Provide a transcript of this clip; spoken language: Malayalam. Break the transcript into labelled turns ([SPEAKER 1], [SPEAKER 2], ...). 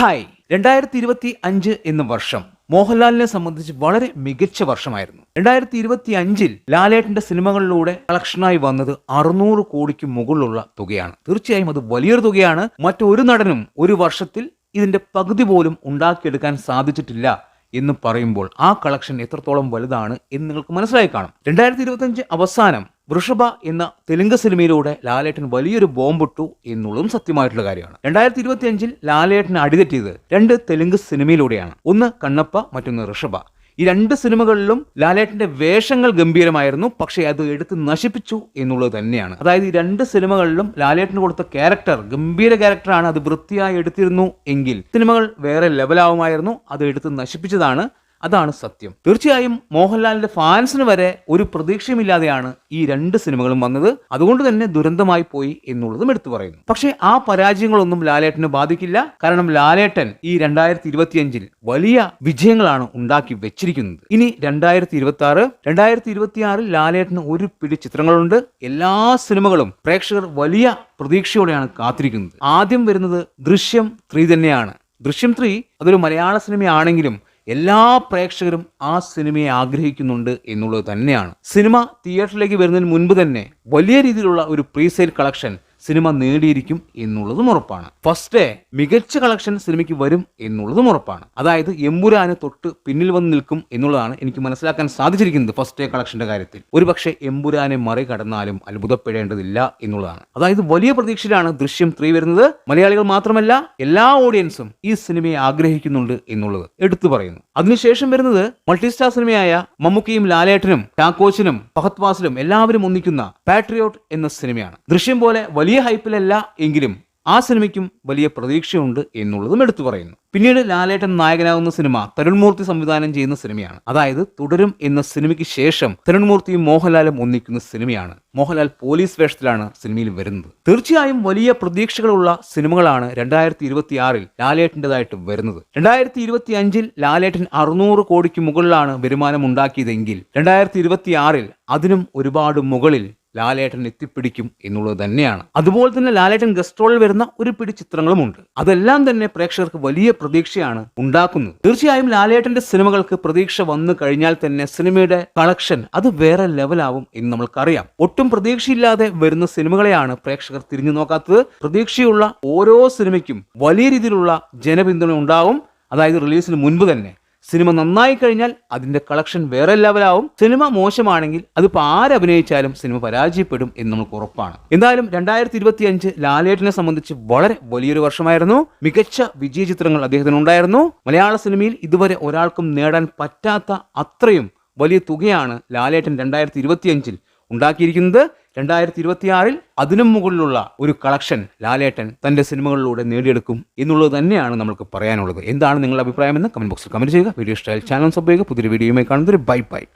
[SPEAKER 1] ഹായ്. രണ്ടായിരത്തി ഇരുപത്തി അഞ്ച് എന്ന വർഷം മോഹൻലാലിനെ സംബന്ധിച്ച് വളരെ മികച്ച വർഷമായിരുന്നു. രണ്ടായിരത്തി ഇരുപത്തി അഞ്ചിൽ ലാലേട്ടന്റെ സിനിമകളിലൂടെ കളക്ഷനായി വന്നത് അറുന്നൂറ് കോടിക്ക് മുകളിലുള്ള തുകയാണ്. തീർച്ചയായും അത് വലിയൊരു തുകയാണ്. മറ്റൊരു നടനും ഒരു വർഷത്തിൽ ഇതിന്റെ പകുതി പോലും ഉണ്ടാക്കിയെടുക്കാൻ സാധിച്ചിട്ടില്ല എന്ന് പറയുമ്പോൾ ആ കളക്ഷൻ എത്രത്തോളം വലുതാണ് എന്ന് നിങ്ങൾക്ക് മനസ്സിലായി കാണും. രണ്ടായിരത്തി ഇരുപത്തി അവസാനം വൃഷഭ എന്ന തെലുങ്ക് സിനിമയിലൂടെ ലാലേട്ടൻ വലിയൊരു ബോംബിട്ടു എന്നുള്ളതും സത്യമായിട്ടുള്ള കാര്യമാണ്. രണ്ടായിരത്തി ഇരുപത്തി അഞ്ചിൽ ലാലേട്ടൻ അടിതെറ്റിയത് രണ്ട് തെലുങ്ക് സിനിമയിലൂടെയാണ്. ഒന്ന് കണ്ണപ്പ മറ്റൊന്ന് ഋഷഭ ഈ രണ്ട് സിനിമകളിലും ലാലേട്ടന്റെ വേഷങ്ങൾ ഗംഭീരമായിരുന്നു പക്ഷേ അത് എടുത്ത് നശിപ്പിച്ചു എന്നുള്ളത് തന്നെയാണ്. അതായത് ഈ രണ്ട് സിനിമകളിലും ലാലേട്ടന് കൊടുത്ത ക്യാരക്ടർ ഗംഭീര ക്യാരക്ടറാണ് അത് വൃത്തിയായി എടുത്തിരുന്നു എങ്കിൽ സിനിമകൾ വേറെ ലെവലാവുമായിരുന്നു അത് എടുത്ത് നശിപ്പിച്ചതാണ്. അതാണ് സത്യം. തീർച്ചയായും മോഹൻലാലിന്റെ ഫാൻസിന് വരെ ഒരു പ്രതീക്ഷയുമില്ലാതെയാണ് ഈ രണ്ട് സിനിമകളും വന്നത്. അതുകൊണ്ട് തന്നെ ദുരന്തമായി പോയി എന്നുള്ളതും എടുത്തു പറയുന്നു. പക്ഷേ ആ പരാജയങ്ങളൊന്നും ലാലേട്ടനെ ബാധിക്കില്ല. കാരണം ലാലേട്ടൻ ഈ രണ്ടായിരത്തി ഇരുപത്തിയഞ്ചിൽ വലിയ വിജയങ്ങളാണ് ഉണ്ടാക്കി വെച്ചിരിക്കുന്നത്. ഇനി രണ്ടായിരത്തി ഇരുപത്തി ആറ് രണ്ടായിരത്തി ഇരുപത്തി ആറിൽ ലാലേട്ടന് ഒരു പിടി ചിത്രങ്ങളുണ്ട്. എല്ലാ സിനിമകളും പ്രേക്ഷകർ വലിയ പ്രതീക്ഷയോടെയാണ് കാത്തിരിക്കുന്നത്. ആദ്യം വരുന്നത് ദൃശ്യം ത്രീ തന്നെയാണ്. ദൃശ്യം ത്രീ അതൊരു മലയാള സിനിമയാണെങ്കിലും എല്ലാ പ്രേക്ഷകരും ആ സിനിമയെ ആഗ്രഹിക്കുന്നുണ്ട് എന്നുള്ളത് തന്നെയാണ്. സിനിമ തിയേറ്ററിലേക്ക് വരുന്നതിന് മുൻപ് തന്നെ വലിയ രീതിയിലുള്ള ഒരു പ്രീസെയിൽ കളക്ഷൻ സിനിമ നേടിയിരിക്കും എന്നുള്ളതും ഉറപ്പാണ്. ഫസ്റ്റ് ഡേ മികച്ച കളക്ഷൻ സിനിമയ്ക്ക് വരും എന്നുള്ളതും ഉറപ്പാണ്. അതായത് എമ്പുരാന് തൊട്ട് പിന്നിൽ വന്ന് നിൽക്കും എന്നുള്ളതാണ് എനിക്ക് മനസ്സിലാക്കാൻ സാധിച്ചിരിക്കുന്നത് ഫസ്റ്റ് ഡേ കളക്ഷന്റെ കാര്യത്തിൽ. ഒരുപക്ഷെ എമ്പുരാനെ മറികടന്നാലും അത്ഭുതപ്പെടേണ്ടതില്ല എന്നുള്ളതാണ്. അതായത് വലിയ പ്രതീക്ഷയിലാണ് ദൃശ്യം ത്രീ വരുന്നത്. മലയാളികൾ മാത്രമല്ല എല്ലാ ഓഡിയൻസും ഈ സിനിമയെ ആഗ്രഹിക്കുന്നുണ്ട് എന്നുള്ളത് എടുത്തു പറയുന്നു. അതിനുശേഷം വരുന്നത് മൾട്ടിസ്റ്റാർ സിനിമയായ മമ്മൂക്കിയും ലാലേട്ടനും ടാക്കോച്ചിനും ഫഹത് വാസിലും എല്ലാവരും ഒന്നിക്കുന്ന പാട്രിയോട്ട് എന്ന സിനിമയാണ്. ദൃശ്യം പോലെ വലിയ ഹൈപ്പിലല്ല എങ്കിലും ആ സിനിമയ്ക്കും വലിയ പ്രതീക്ഷയുണ്ട് എന്നുള്ളതും എടുത്തു പറയുന്നു. പിന്നീട് ലാലേട്ടൻ നായകനാകുന്ന സിനിമ തരുൺമൂർത്തി സംവിധാനം ചെയ്യുന്ന സിനിമയാണ്. അതായത് തുടരും എന്ന സിനിമയ്ക്ക് ശേഷം തരുൺമൂർത്തിയും മോഹൻലാലും ഒന്നിക്കുന്ന സിനിമയാണ്. മോഹൻലാൽ പോലീസ് വേഷത്തിലാണ് സിനിമയിൽ വരുന്നത്. തീർച്ചയായും വലിയ പ്രതീക്ഷകളുള്ള സിനിമകളാണ് രണ്ടായിരത്തി ഇരുപത്തി ആറിൽ ലാലേട്ടന്റെതായിട്ട് വരുന്നത്. രണ്ടായിരത്തി ഇരുപത്തി അഞ്ചിൽ ലാലേട്ടൻ അറുന്നൂറ് കോടിക്ക് മുകളിലാണ് വരുമാനം ഉണ്ടാക്കിയതെങ്കിൽ രണ്ടായിരത്തി ഇരുപത്തി ആറിൽ അതിനും ഒരുപാട് മുകളിൽ ലാലേട്ടൻ എത്തിപ്പിടിക്കും എന്നുള്ളത് തന്നെയാണ്. അതുപോലെ തന്നെ ലാലേട്ടൻ ഗസ്ട്രോളിൽ വരുന്ന ഒരു പിടി ചിത്രങ്ങളുമുണ്ട്. അതെല്ലാം തന്നെ പ്രേക്ഷകർക്ക് വലിയ പ്രതീക്ഷയാണ് ഉണ്ടാക്കുന്നത്. തീർച്ചയായും ലാലേട്ടന്റെ സിനിമകൾക്ക് പ്രതീക്ഷ വന്നു കഴിഞ്ഞാൽ തന്നെ സിനിമയുടെ കളക്ഷൻ അത് വേറെ ലെവലാവും എന്ന് നമ്മൾക്കറിയാം. ഒട്ടും പ്രതീക്ഷയില്ലാതെ വരുന്ന സിനിമകളെയാണ് പ്രേക്ഷകർ തിരിഞ്ഞു നോക്കാത്തത്. പ്രതീക്ഷയുള്ള ഓരോ സിനിമയ്ക്കും വലിയ രീതിയിലുള്ള ജനപിന്തുണ ഉണ്ടാവും അതായത് റിലീസിന് മുൻപ് തന്നെ. സിനിമ നന്നായി കഴിഞ്ഞാൽ അതിന്റെ കളക്ഷൻ വേറെ ലെവലാവും. സിനിമ മോശമാണെങ്കിൽ അതിപ്പോൾ ആരഭിനയിച്ചാലും സിനിമ പരാജയപ്പെടും എന്ന് നമുക്ക് ഉറപ്പാണ്. എന്തായാലും രണ്ടായിരത്തി ഇരുപത്തി അഞ്ച് ലാലേട്ടനെ സംബന്ധിച്ച് വളരെ വലിയൊരു വർഷമായിരുന്നു. മികച്ച വിജയ ചിത്രങ്ങൾ അദ്ദേഹത്തിന് ഉണ്ടായിരുന്നു മലയാള സിനിമയിൽ ഇതുവരെ ഒരാൾക്കും നേടാൻ പറ്റാത്ത അത്രയും വലിയ തുകയാണ് ലാലേട്ടൻ രണ്ടായിരത്തി ഇരുപത്തിയഞ്ചിൽ ഉണ്ടാക്കിയിരിക്കുന്നത്. രണ്ടായിരത്തി ഇരുപത്തിയാറിൽ അതിനും മുകളിലുള്ള ഒരു കളക്ഷൻ ലാലേട്ടൻ തന്റെ സിനിമകളിലൂടെ നേടിയെടുക്കും എന്നുള്ളത് തന്നെയാണ് നമുക്ക് പറയാനുള്ളത്. എന്താണ് നിങ്ങളുടെ അഭിപ്രായമെന്ന് കമന്റ് ബോക്സിൽ കമന്റ് ചെയ്യുക. വീഡിയോ ഇഷ്ടമായാൽ ചാനൽ സബ് ചെയ്യുക. പുതിയൊരു വീഡിയോയുമായി കാണുന്നതൊരു ബൈ ബൈ.